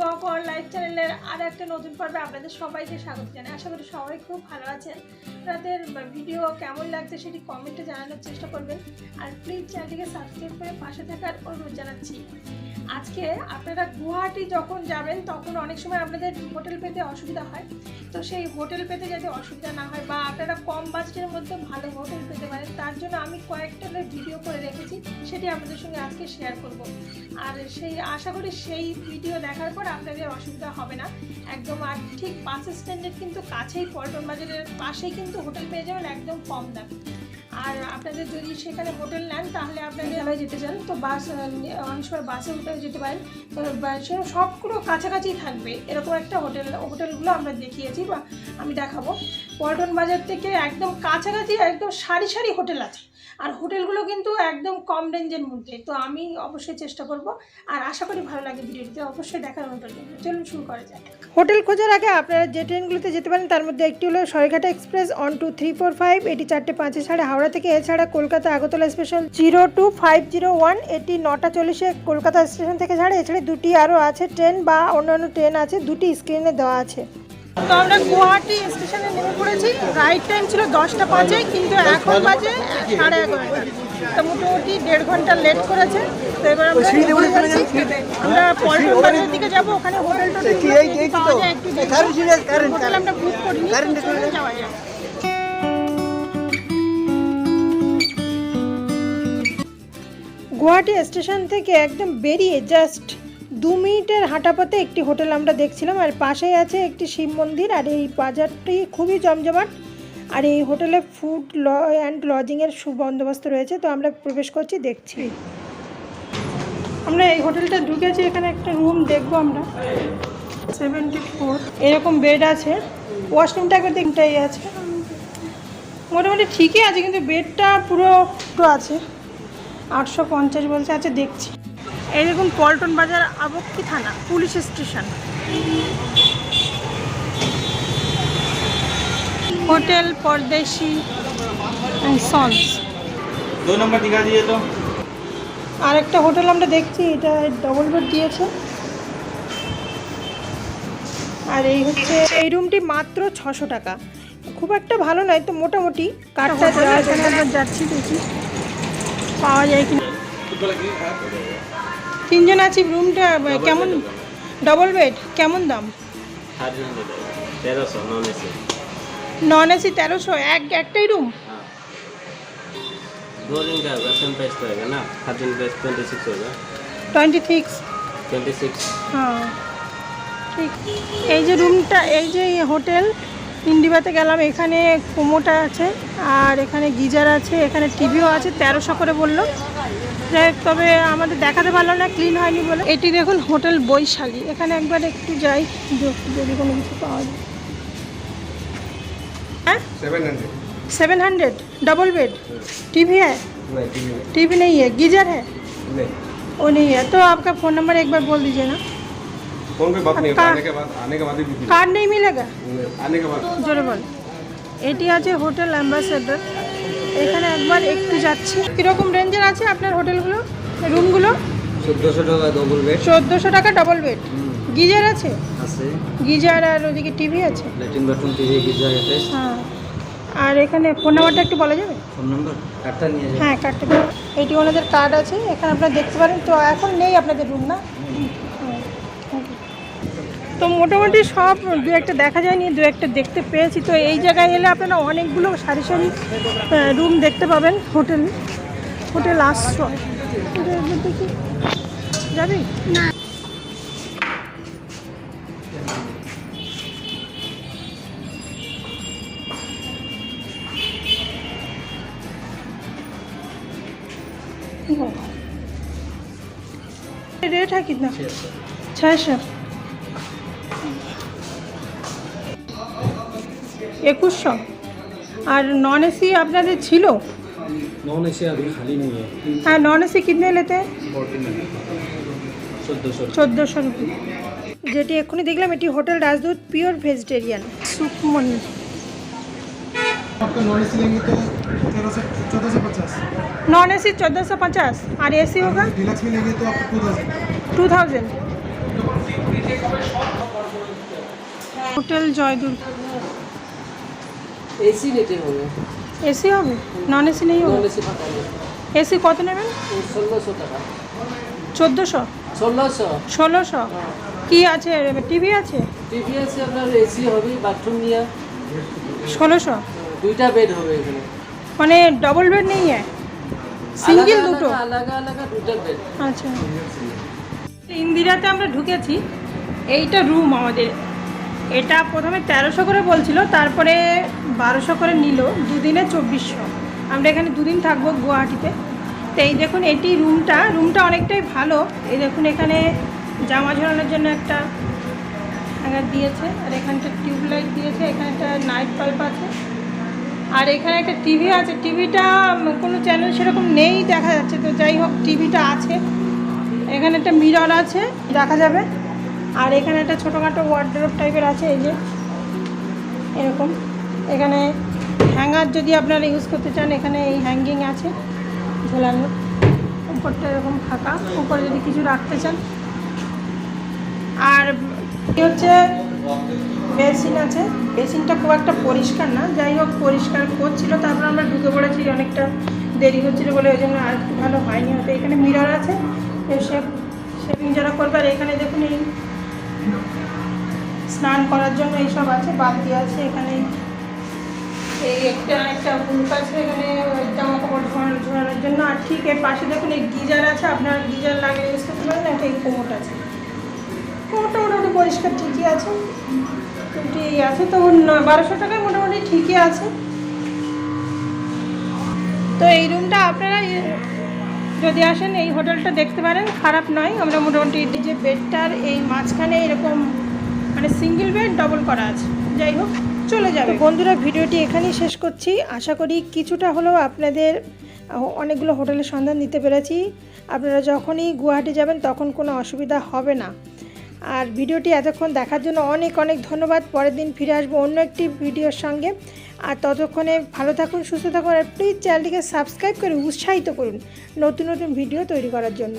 গহর life চ্যানেলের আর একটা নতুন পর্বে আপনাদের সবাইকে স্বাগত জানাই। আশা করি সবাই খুব ভালো আছেন। আপনাদের ভিডিও কেমন লাগছে সেটি কমেন্টে জানানোর চেষ্টা করবেন। আর প্লিজ চ্যানেলটিকে সাবস্ক্রাইব করে পাশে থাকার অনুরোধ জানাচ্ছি। আজকে আপনারা গুয়াহাটি যখন যাবেন, তখন অনেক সময় আপনাদের হোটেল পেতে অসুবিধা হয়। তো সেই হোটেল পেতে যাতে অসুবিধা না হয় বা আপনারা কম বাজেটের মধ্যে ভালো হোটেল পেতে পারেন, তার জন্য আমি কয়েকটা ভিডিও করে রেখেছি, সেটি আপনাদের সঙ্গে আজকে শেয়ার করব। আর সেই, আশা করি সেই ভিডিও দেখার পর আপনাদের অসুবিধা হবে না। একদম আর ঠিক বাস স্ট্যান্ডের কিন্তু কাছেই পল্টন বাজারের পাশেই কিন্তু হোটেল পেয়ে যাবেন, একদম কম দাম। আর আপনাদের যদি সেখানে হোটেল নেন, তাহলে আপনাদের যেতে চান। তো বাস অনেক সময় বাসে উঠে যেতে পারেন। তো সবগুলো কাছাকাছি থাকবে। এরকম একটা হোটেল, হোটেলগুলো আমরা দেখিয়েছি বা আমি দেখাবো। পল্টন বাজার থেকে একদম কাছাকাছি একদম সারি সারি হোটেল আছে। আর হোটেলগুলো কিন্তু একদম কম রেঞ্জের মধ্যে, তো আমি অবশ্যই চেষ্টা করব। আর আশা করি ভালো লাগে ভিডিওটিতে, অবশ্যই দেখার হোটেল চলুন শুরু করা যাক। হোটেল খোঁজার আগে আপনারা যে ট্রেনগুলোতে যেতে পারেন, তার মধ্যে একটি হলো Saraighat express one two, three, four, five, এটি চারটে, পাঁচে ছাড়ে হাওড়া থেকে, এছাড়া Kolkata Agartala special zero, two, five, zero, one, এটি নটা চল্লিশে কলকাতা স্টেশন থেকে ছাড়ে, এছাড়া দুটি আরও আছে ট্রেন বা অন্যান্য ট্রেন আছে, দুটি স্ক্রিনে দেওয়া আছে। তো আমরা গুয়াহাটি স্টেশনে নেমে পড়েছি। রাইট টাইম ছিল দশটা পাঁচে কিন্তু এখন বাজে সাড়ে এগারোটা। তো মোটামুটি দেড় ঘণ্টা লেট করেছে। তো এবার আমরা আমরা পল্টন বাজারের দিকে যাব ওখানে হোটেল টোটেল পাওয়া যায় একটু হোটেল আমরা বুক করিনি যাওয়া গুয়াহাটি স্টেশন থেকে একদম বেরিয়ে জাস্ট দু মিনিটের হাঁটা পথে একটি হোটেল আমরা দেখছিলাম, আর পাশেই আছে একটি শিব মন্দির, আর এই বাজারটি খুবই জমজমাট, আর এই হোটেলে ফুড ল, অ্যান্ড লজিংয়ের সুবন্দোবস্ত রয়েছে, তো আমরা প্রবেশ করছি, দেখছি। আমরা এই হোটেলটা ঢুকেছি, এখানে একটা রুম দেখব আমরা। সেভেন্টি ফোর এরকম বেড আছে। ওয়াশরুমটা একবার দেখতেই আছে। মোটামুটি ঠিকই আছে, কিন্তু বেডটা পুরো আছে। আটশো পঞ্চাশ বলছে আছে দেখছি। এই দেখুন পল্টন বাজার আবক্ষী থানা police station. Hotel Pardeshi sons একটা হোটেল আমরা দেখছি এটা ডবল বেড দিয়েছে। আর এই হচ্ছে এই রুমটি মাত্র ছশো টাকা। খুব একটা ভালো নয় তো মোটামুটি। কাঠটা যাচ্ছি দেখি। পাওয়া যায় কিনা। তিনজন আছি রুমটা কেমন? ডবল বেড কেমন দাম? নন এসি তেরোশো এক একটাই রুম টোয়েন্টি সিক্স হ্যাঁ ঠিক। এই যে রুমটা এই যে হোটেল ইন্ডিবাতে গেলাম এখানে কোমোটা আছে আর এখানে গিজার আছে এখানে টিভিও আছে তেরোশো করে বলল। যাই হোক, তবে আমাদের দেখাতে পারলো না ক্লিন হয়নি বলে এটি দেখুন হোটেল বৈশালী এখানে একবার একটু যাই য- যদি কোনো কিছু পাওয়া যায় হ্যাঁ seven hundred seven hundred double bed TV है नहीं टीवी में टीवी नहीं है गीजर है नहीं वो नहीं है तो आपका फ़ोन नंबर एक बार बोल दीजिए ना फोन पे बात नहीं होता का- आने के बाद आने के बाद ही बुकिंग कार्ड नहीं मिलेगा आने के बाद জোরে বল এটি আছে হোটেল অ্যাম্বাসেডর এখানে একবার একটু যাচ্ছি। কীরকম রেঞ্জের আছে আপনার হোটেলগুলো? রুমগুলো? চোদ্দোশো টাকা ডবল বেড চোদ্দোশো টাকা ডবল বেড গিজার আছে? গিজার আর ওদিকে টিভি আছে? Latrine bathroom TV geyser attach হ্যাঁ। আর এখানে ফোন নাম্বারটা একটু বলা যাবে? ফোন নাম্বার কার্ডটা নিয়ে যাবে। হ্যাঁ কার্ডটা। এটি ওনাদের কার্ড আছে। এখানে আপনারা দেখতে পারেন। তো এখন নেই আপনাদের রুম না. তো মোটামুটি সব দু একটা দেখা যায়নি দু একটা দেখতে পেয়েছি তো এই জায়গায় এলে আপনারা অনেকগুলো সারি সারি রুম দেখতে পাবেন হোটেল হোটেল আশ্রয় এটা একবার দেখি যাবি रेट है कितना छः सौ একুশশো আর নন এসি আপনাদের ছিল नॉन ए सी अभी खाली नहीं है হ্যাঁ নন এসি কিতনে লেতে हैं चौदह सौ চোদ্দোশো রুপি যেটি এক্ষুনি দেখলাম এটি হোটেল রাজদূত পিওর ভেজিটেরিয়ান সুকমনি आपका नॉन एसी लेंगे तो तेरह सौ चौदह सौ पचास नॉन एसी चौदह सौ पचास और एसी होगा डिलक्स में लेंगे तो आपको two thousand two thousand hotel Joydurg AC রেটের হবে। এসি হবে? নন এসি নেই হবে? এসি কত নেবেন? ষোলোশো টাকা। চোদ্দোশো? ষোলোশো? ষোলোশো? কি আছে? টিভি আছে? টিভি আছে আপনার এসি হবে বাথরুম নিয়ে। ষোলোশো? দুইটা বেড হবে এখানে। মানে ডবল বেড নেই সিঙ্গেল দুটো? আলাদা আলাদা দুটো বেড আচ্ছা। ইন্দিরাতে আমরা ঢুকেছি। এইটা রুম আমাদের। এটা প্রথমে তেরোশো করে বলছিল, তারপরে বারোশো করে নিল, দুদিনে চব্বিশশো। আমরা এখানে দুদিন থাকব গুয়াহাটিতে। তো এই দেখুন, এটি রুমটা রুমটা অনেকটাই ভালো। এই দেখুন, এখানে জামা ঝরানোর জন্য একটা হ্যাঙ্গার দিয়েছে, আর এখানটা টিউবলাইট দিয়েছে, এখানে একটা নাইট বাল্ব আছে। আর এখানে একটা টিভি আছে, টিভিটা কোনো চ্যানেল সেরকম নেই, দেখা যাচ্ছে। তো যাই হোক, টিভিটা আছে। এখানে একটা মিরর আছে, দেখা যাবে। আর এখানে একটা ছোটোখাটো ওয়ার্ড্রপ টাইপের আছে, এই যে। এরকম। এখানে হ্যাঙ্গার যদি আপনারা ইউজ করতে চান, এখানে এই হ্যাঙ্গিং আছে, ঝোলানো। উপরটা এরকম ফাঁকা। উপরে যদি কিছু রাখতে চান। আর হচ্ছে বেসিন আছে। বেসিনটা খুব একটা পরিষ্কার না। যাই হোক, পরিষ্কার করছিল, তারপর আমরা ঢুকে পড়েছি, অনেকটা দেরি হচ্ছিল বলে ওই জন্য আর ভালো হয়নি। হয়তো এখানে মিরর আছে শেভ শেভিং যারা করবে, আর এখানে দেখুন এই স্নান করার জন্য এইসব আছে দিয়ে আছে, এখানে এই একটা একটা হুক আছে, এখানে জামা কাপড় ঝোলানো ঝোলানোর জন্য। আর ঠিক এর পাশে দেখুন, এই গিজার আছে, আপনার গিজার লাগিয়ে ইউজ করতে পারেন, একটা এই কোমোট আছে। কোমোটটা মোটামুটি পরিষ্কার ঠিকই আছে টোয়েন্টি আছে, তো বারোশো টাকায় মোটামুটি ঠিকই আছে। তো এই রুমটা আপনারা যদি আসেন, এই হোটেলটা দেখতে পারেন, খারাপ নয়, আমরা মোটামুটি যে বেডটার এই মাঝখানে এরকম মানে সিঙ্গেল বেড ডবল করা আছে। যাই হোক, চলে যাবে। বন্ধুরা, ভিডিওটি এখানেই শেষ করছি। আশা করি কিছুটা হলেও আপনাদের অনেকগুলো হোটেলের সন্ধান দিতে পেরেছি। আপনারা যখনই গুয়াহাটি যাবেন, তখন কোনো অসুবিধা হবে না। আর ভিডিওটি এতক্ষণ দেখার জন্য অনেক অনেক ধন্যবাদ। পরের দিন ফিরে আসব অন্য একটি ভিডিওর সঙ্গে। আর ততক্ষণে ভালো থাকুন, সুস্থ থাকুন। আর প্লিজ চ্যানেলটিকে সাবস্ক্রাইব করে উৎসাহিত করুন নতুন নতুন ভিডিও তৈরি করার জন্য।